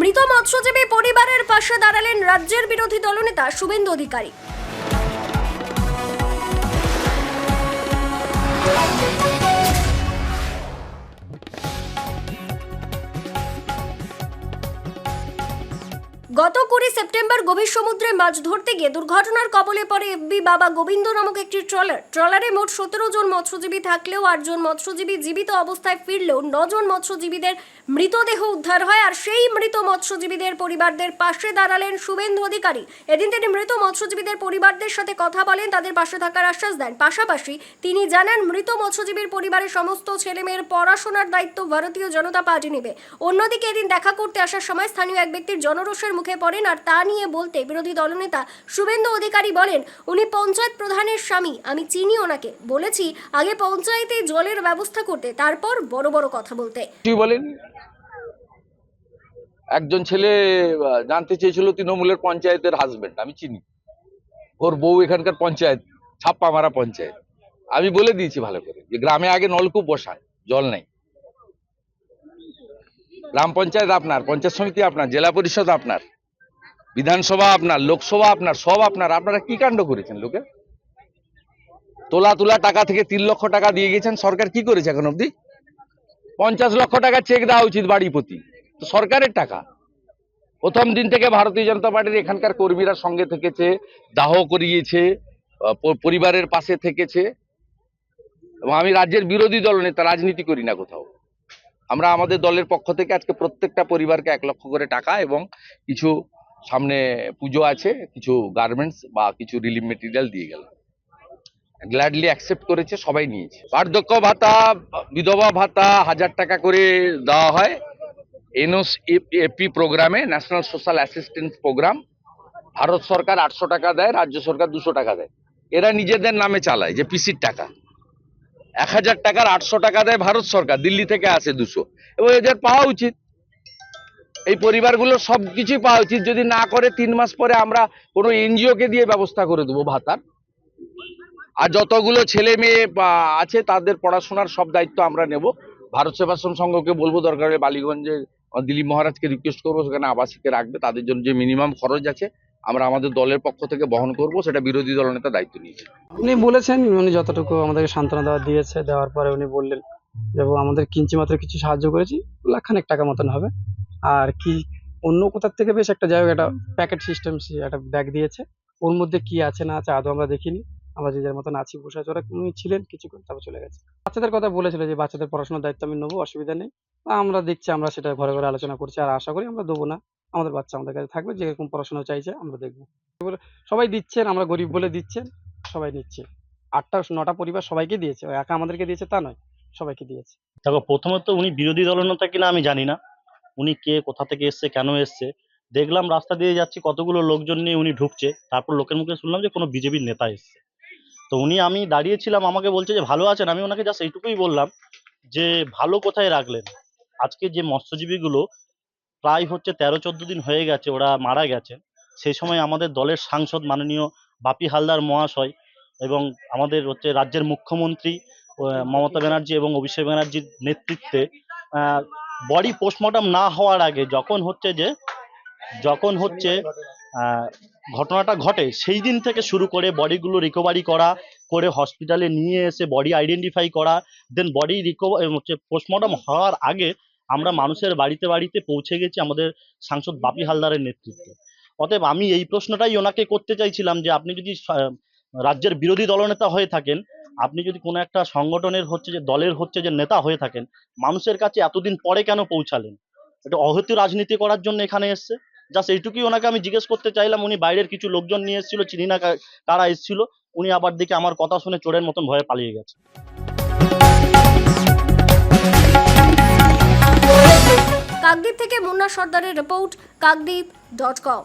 মৃত মৎস্যজীবী পরিবারের পাশে দাঁড়ালেন রাজ্যের বিরোধী দলনেতা শুভেন্দু অধিকারী। গত কুড়ি সেপ্টেম্বর গভীর সমুদ্রে মাছ ধরতে গিয়ে দুর্ঘটনার কবলে পড়ে এফবি বাবা গোবিন্দ নামক একটি ট্রলার। ট্রলারে মোট সতেরো জন মৎস্যজীবী থাকলেও আটজন মৎস্যজীবী জীবিত অবস্থায় ফিরলেও নজন মৎস্যজীবীদের মৃতদেহ উদ্ধার হয় আর সেই মৃত মৎস্যজীবীদের পরিবারদের পাশে দাঁড়ালেন শুভেন্দু অধিকারী। এদিন তিনি মৃত মৎস্যজীবীদের পরিবারদের সাথে কথা বলেন, তাদের পাশে থাকার আশ্বাস দেন। পাশাপাশি তিনি জানান, মৃত মৎস্যজীবীর পরিবারের সমস্ত ছেলেমেয়ের পড়াশোনার দায়িত্ব ভারতীয় জনতা পার্টি নেবে। অন্যদিকে এদিন দেখা করতে আসার সময় স্থানীয় এক ব্যক্তির জনরোষের মুখে পড়েন আর তা নিয়ে বলতে বিরোধী দলনেতা শুভেন্দু অধিকারী বলেন, উনি পঞ্চায়েত প্রধানের স্বামী, আমি চিনি ওনাকে। বলেছি, আগে পঞ্চায়েতে জলের ব্যবস্থা করতে, তারপর বড় বড় কথা বলতে। বলেন? একজন ছেলে জানতে চেয়েছিল তৃণমূলের পঞ্চায়েতের হাজবেন্ড আমি চিনি। ওর বউ এখানকার পঞ্চায়েত ছাপ্পা মারা পঞ্চায়েত। আমি বলে দিয়েছি ভালো করে যে গ্রামে আগে নলকূপ বসায় জল নেই। গ্রাম পঞ্চায়েত আপনার, পঞ্চায়েত সমিতি আপনার, জেলা পরিষদ আপনার। বিধানসভা আপনার, লোকসভা আপনার, সব আপনার। আপনারা কি কাণ্ড করেছেন লোকে? তোলা তোলা টাকা থেকে তিন লক্ষ টাকা দিয়ে গেছেন, সরকার কি করেছে এখন অবধি? পঞ্চাশ লক্ষ টাকা চেক দেওয়া উচিত বাড়ি প্রতি তো সরকারের টাকা। প্রথম দিন থেকে ভারতীয় জনতা পার্টির এখানকার কর্মীরা সঙ্গে থেকেছে, দাহ করিয়েছে পরিবারের পাশে থেকেছে। এবং আমি রাজ্যের বিরোধী দল নেতা, রাজনীতি করি না কোথাও। আমরা আমাদের দলের পক্ষ থেকে আজকে প্রত্যেকটা পরিবারকে এক লক্ষ করে টাকা এবং কিছু সামনে পুজো আছে, কিছু গার্মেন্টস বা কিছু রিলিফ মেটেরিয়াল দিয়ে গেল। গ্ল্যাডলি অ্যাকসেপ্ট করেছে, সবাই নিয়েছে। বার্ধক্য ভাতা, বিধবা ভাতা হাজার টাকা করে দেওয়া হয়। এনওস এপি প্রোগ্রামে national social assistance programme Bharat সরকার আটশো টাকা দেয়, রাজ্য সরকার দুশো টাকা দেয়। এরা নিজেদের নামে চালায়, যে পিসির টাকা। এক হাজার টাকার আটশো টাকা দেয় ভারত সরকার, দিল্লি থেকে আসে দুশো। এবং এদের পাওয়া উচিত। এই পরিবারগুলো সব কিছুই পাওয়া উচিত। যদি না করে তিন মাস পরে আমরা কোনো এনজিওকে দিয়ে ব্যবস্থা করে দেবো ভাতার। আর যতগুলো ছেলে মেয়ে আছে তাদের পড়াশোনার সব দায়িত্ব আমরা নেব। ভারত সেবাশ্রম সংঘকে বলব দরকার হলে বালিগঞ্জে আহ, দিলীপ মহারাজকে রিকোয়েস্ট করব সেখানে আবাসিকে রাখবে। তাদের জন্য যে মিনিমাম খরচ আছে আমরা আমাদের দলের পক্ষ থেকে বহন করব সেটা বিরোধী দলনেতা দায়িত্ব নিয়েছে। উনি বলেছেন উনি যতটুকু আমাদেরকে সান্ত্বনা দেওয়া দিয়েছে দেওয়ার পরে উনি বললেন যে আমাদের কিঞ্চি মাত্র কিছু সাহায্য করেছি লাখখানেক টাকা মতন হবে। আর কি অন্য কোথার থেকে বেশ একটা যাই হোক একটা প্যাকেট সিস্টেম একটা ব্যাগ দিয়েছে। ওর মধ্যে কি আছে না আছে আদৌ আমরা দেখিনি। আমরা যে যার মতন আছি, বসে আছে, ওরা উনি ছিলেন কিছুক্ষণ তারপর চলে গেছে। বাচ্চাদের কথা বলেছিল যে বাচ্চাদের পড়াশোনার দায়িত্ব আমি নেব, অসুবিধা নেই। আমরা দেখছি, আমরা সেটা ঘরে ঘরে আলোচনা করছি। আর আশা করি আমরা দেবো না। আমাদের বাচ্চা আমাদের কাছে থাকবে যেরকম পড়াশোনা চাইছে আমরা দেখব। সবাই দিচ্ছেন, আমরা গরিব বলে দিচ্ছেন, সবাই নিচ্ছে। আটটা, নটা পরিবার সবাইকে দিয়েছে। একা আমাদেরকে দিয়েছে তা নয়, সবাইকে দিয়েছে। দেখো, প্রথমত উনি বিরোধী দলনেতা কিনা আমি জানি না। উনি কে, কোথা থেকে এসছে, কেন এসছে? দেখলাম রাস্তা দিয়ে যাচ্ছি, কতগুলো লোকজন নিয়ে উনি ঢুকছে। তারপর লোকের মুখে শুনলাম যে কোনো বিজেপির নেতা এসছে। তো উনি আমি দাঁড়িয়েছিলাম, আমাকে বলছে যে, ভালো আছেন? আমি ওনাকে জাস্ট এইটুকুই বললাম যে, ভালো কোথায় রাখলেন? আজকে যে মৎস্যজীবীগুলো প্রায় হচ্ছে তেরো চোদ্দ দিন হয়ে গেছে, ওরা মারা গেছে। সেই সময় আমাদের দলের সাংসদ মাননীয় বাপি হালদার মহাশয় এবং আমাদের হচ্ছে রাজ্যের মুখ্যমন্ত্রী মমতা ব্যানার্জি এবং অভিষেক ব্যানার্জির নেতৃত্বে বডি পোস্টমর্টম না হওয়ার আগে যখন হচ্ছে যে, যখন হচ্ছে ঘটনাটা ঘটে, সেই দিন থেকে শুরু করে বডিগুলো রিকভারি করা, করে হসপিটালে নিয়ে এসে বডি আইডেন্টিফাই করা দেন বডি রিকভার হচ্ছে পোস্টমর্টম হওয়ার আগে আমরা মানুষের বাড়িতে বাড়িতে পৌঁছে গেছি আমাদের সাংসদ বাপি হালদারের নেতৃত্বে। অতএব আমি এই প্রশ্নটাই ওনাকে করতে চাইছিলাম যে, আপনি যদি রাজ্যের বিরোধী দলনেতা হয়ে থাকেন আপনি যদি কোনো একটা সংগঠনের হচ্ছে যে দলের হচ্ছে যে নেতা হয়ে থাকেন মানুষের কাছে এতদিন পরে কেন পৌঁছালেন? এটা অহেতু রাজনীতি করার জন্য এখানে এসছে। জাস্ট এইটুকুই ওনাকে আমি জিজ্ঞেস করতে চাইলাম উনি বাইরের কিছু লোকজন নিয়ে এসেছিল চিনি না কারা এসেছিল উনি আবার দেখে আমার কথা শুনে চোরের মতন ভয়ে পালিয়ে গেছে। কাকদ্বীপ থেকে মুন্না সর্দারের রিপোর্ট কাকদ্বীপ ডট কম।